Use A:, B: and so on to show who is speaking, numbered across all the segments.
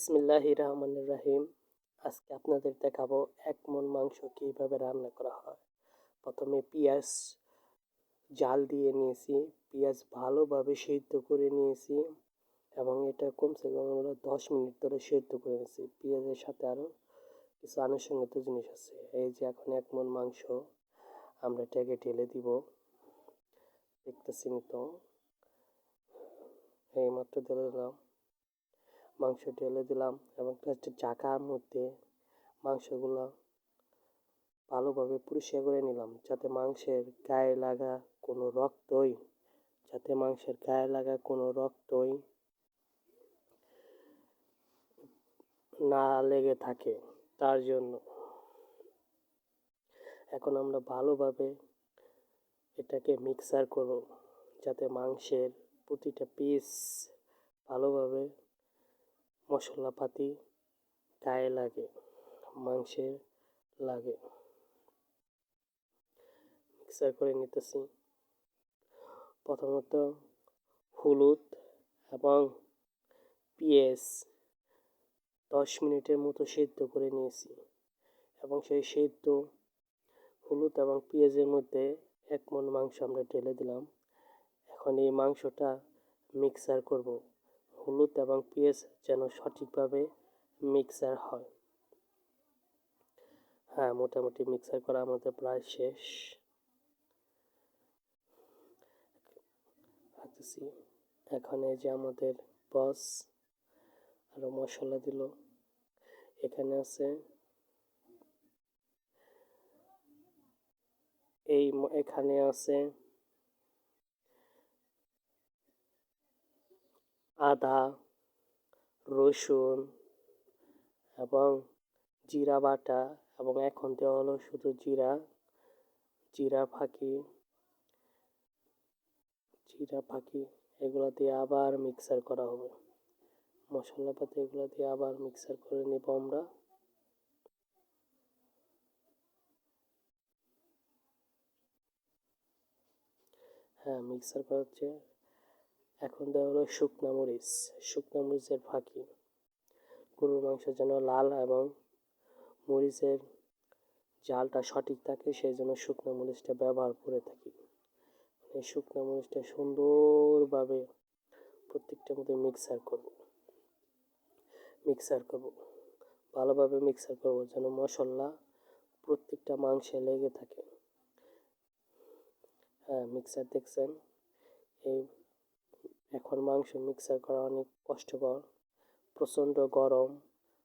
A: বিসমিল্লাহ রহমান রাহিম। আজকে আপনাদের দেখাবো এক মন মাংস কীভাবে রান্না করা হয়। প্রথমে পেঁয়াজ জাল দিয়ে নিয়েছি, পেঁয়াজ ভালোভাবে সেদ্ধ করে নিয়েছি এবং এটা কমসে কম আমরা দশ মিনিট ধরে সেদ্ধ করে নিয়েছি। পেঁয়াজের সাথে আরও কিছু আনুষঙ্গিক জিনিস আছে। এই যে এখন এক মন মাংস আমরা এটাকে ঢেলে দিব। দেখতেছি তো? এই মাত্র দিলাম। মাংস ঢেলে দিলাম এবং একটা চাকার মধ্যে মাংসগুলো ভালোভাবে পরিষ্কার করে নিলাম যাতে মাংসের গায়ে লাগা কোনো রক্তই, যাতে মাংসের গায়ে লাগা কোনো রক্তই না লেগে থাকে তার জন্য। এখন আমরা ভালোভাবে এটাকে মিক্সার করব যাতে মাংসের প্রতিটা পিস ভালোভাবে মশলাপাতি গায়ে লাগে, মাংসে লাগে। মিক্সার করে নিতেছি। প্রথমত হলুদ এবং পেঁয়াজ দশ মিনিটের মতো সেদ্ধ করে নিয়েছি এবং সেই সেদ্ধ হলুদ এবং পেঁয়াজের মধ্যে এক মন মাংস আমরা ঢেলে দিলাম। এখন এই মাংসটা মিক্সার করব। হলুদ এবং পেঁয়াজ যেন সঠিকভাবে মিক্সার হয়। হ্যাঁ মোটামুটি মিক্সার করা আমাদের প্রায় শেষ। এখন এই যে আমাদের বস আরও মশলা দিল। এখানে আছে এই এখানে আছে আদা, রসুন এবং জিরা বাটা এবং এখন দেওয়া হলো শুধু জিরা জিরা ফাঁকি জিরা ফাঁকি, এগুলো দিয়ে আবার মিক্সার করা হবে। মশলাপাতি এগুলো দিয়ে আবার মিক্সার করে নেব আমরা। হ্যাঁ মিক্সার করা হচ্ছে। এখন দেওয়া হলো শুকনা মরিচ, শুকনা মরিচের ফাঁকি। গরুর মাংস যেন লাল এবং মরিচের জালটা সঠিক থাকে, সেই জন্য শুকনো মরিচটা ব্যবহার করে থাকি। এই শুকনো মরিচটা সুন্দরভাবে প্রত্যেকটার মধ্যে মিক্সার করব। মিক্সার করব। ভালোভাবে মিক্সার করব যেন মশলা প্রত্যেকটা মাংসে লেগে থাকে। হ্যাঁ মিক্সার দেখছেন? এই এখন মাংস মিক্সার করা অনেক কষ্টকর। প্রচণ্ড গরম,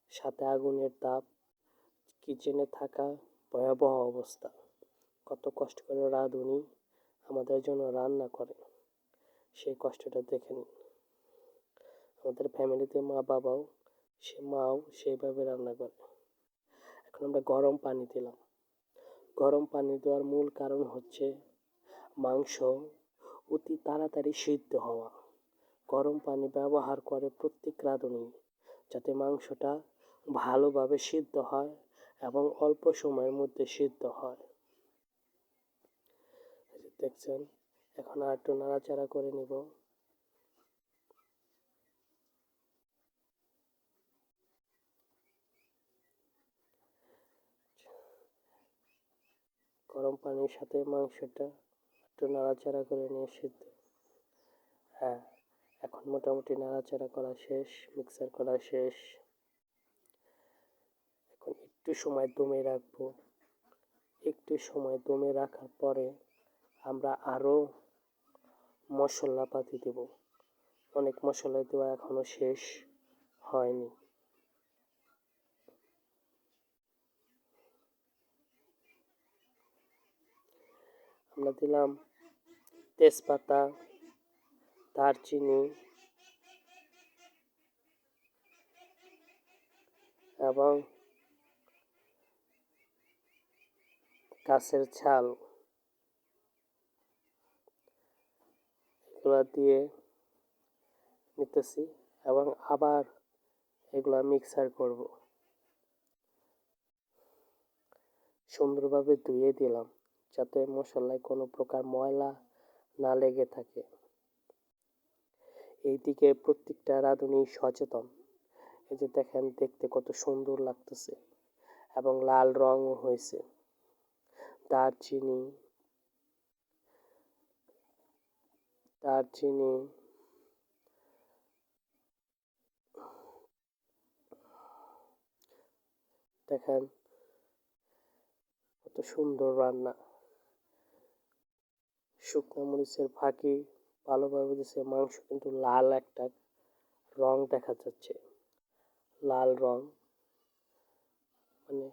A: সাথে আগুনের তাপ কিচেনে থাকা ভয়াবহ অবস্থা। কত কষ্ট করে রাঁধুনি, আমাদের জন্য রান্না করে সেই কষ্টটা দেখে নিন। আমাদের ফ্যামিলিতে মা বাবাও, সে মাও সেইভাবে রান্না করে। এখন আমরা গরম পানি দিলাম। গরম পানি দেওয়ার মূল কারণ হচ্ছে মাংস অতি তাড়াতাড়ি সিদ্ধ হওয়া। গরম পানি ব্যবহার করে প্রত্যেক রাঁধুনি, যাতে মাংসটা ভালোভাবে সিদ্ধ হয় এবং অল্প সময়ের মধ্যে সিদ্ধ হয়। দেখছেন, এখন আর একটু নাড়াচাড়া করে নিব। গরম পানির সাথে মাংসটা একটু নাড়াচাড়া করে নিয়ে সিদ্ধ। হ্যাঁ। এখন মোটামুটি নাড়াচাড়া করা শেষ মিক্সার করা শেষ। এখন একটু সময় দমে রাখব। একটু সময় দমে রাখার পরে আমরা আরও মশলাপাতি দেব। অনেক মশলা দেওয়া এখনও শেষ হয়নি। আমরা দিলাম তেজপাতা দারচিনি এবং গাছের ছাল। এগুলো দিয়ে নিতেছি এবং আবার এগুলা মিক্সার করব। সুন্দরভাবে ধুয়ে দিলাম যাতে মশলায় কোনো প্রকার ময়লা না লেগে থাকে। এইদিকে প্রত্যেকটা রাঁধুনি সচেতন। এই যে দেখেন, দেখতে কত সুন্দর লাগতেছে এবং লাল রঙও হয়েছে। দারচিনি দারচিনি, দেখেন কত সুন্দর রান্না। শুকনো মরিচের ফাঁকি। ভালোভাবে দিছে মাংস কিন্তু লাল একটা রং দেখা যাচ্ছে। লাল রং। মানে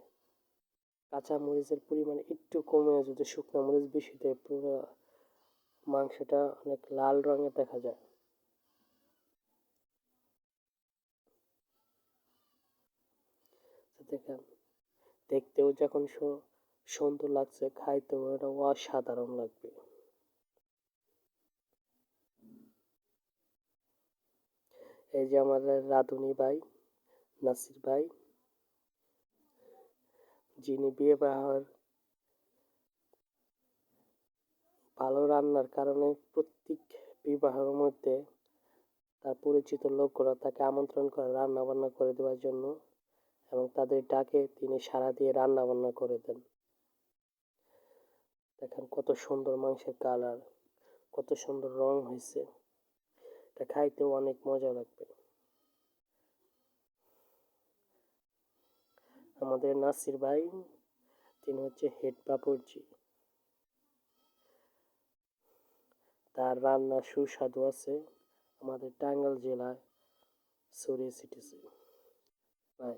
A: কাঁচা মরিচের পরিমাণ একটু কমে যদি শুকনো মরিচ বেশি দেয়, পুরো মাংসটা অনেক লাল রঙের দেখা যায়। দেখেন। দেখতেও যখন সুন্দর লাগছে, খাইতেও এটা অসাধারণ লাগবে। এই যে আমাদের রাধুনি ভাই, নাসির ভাই, যিনি বিয়ে বাহার ভালো রান্নার কারণে প্রত্যেক বিবাহের মধ্যে তার পরিচিত লোকরা তাকে আমন্ত্রণ করে রান্না বান্না করে দেওয়ার জন্য এবং তাদের ডাকে তিনি সারা দিয়ে রান্না বান্না করে দেন। দেখেন কত সুন্দর মাংসের কালার কত সুন্দর রং হয়েছে এটা খাইতেও অনেক মজা লাগবে। আমাদের নাসির ভাই, তিনি হচ্ছে হেড বাপুরজি তার রান্না সুস্বাদু আছে আমাদের টাঙ্গাইল জেলায় সুরি সিটিসি বাই।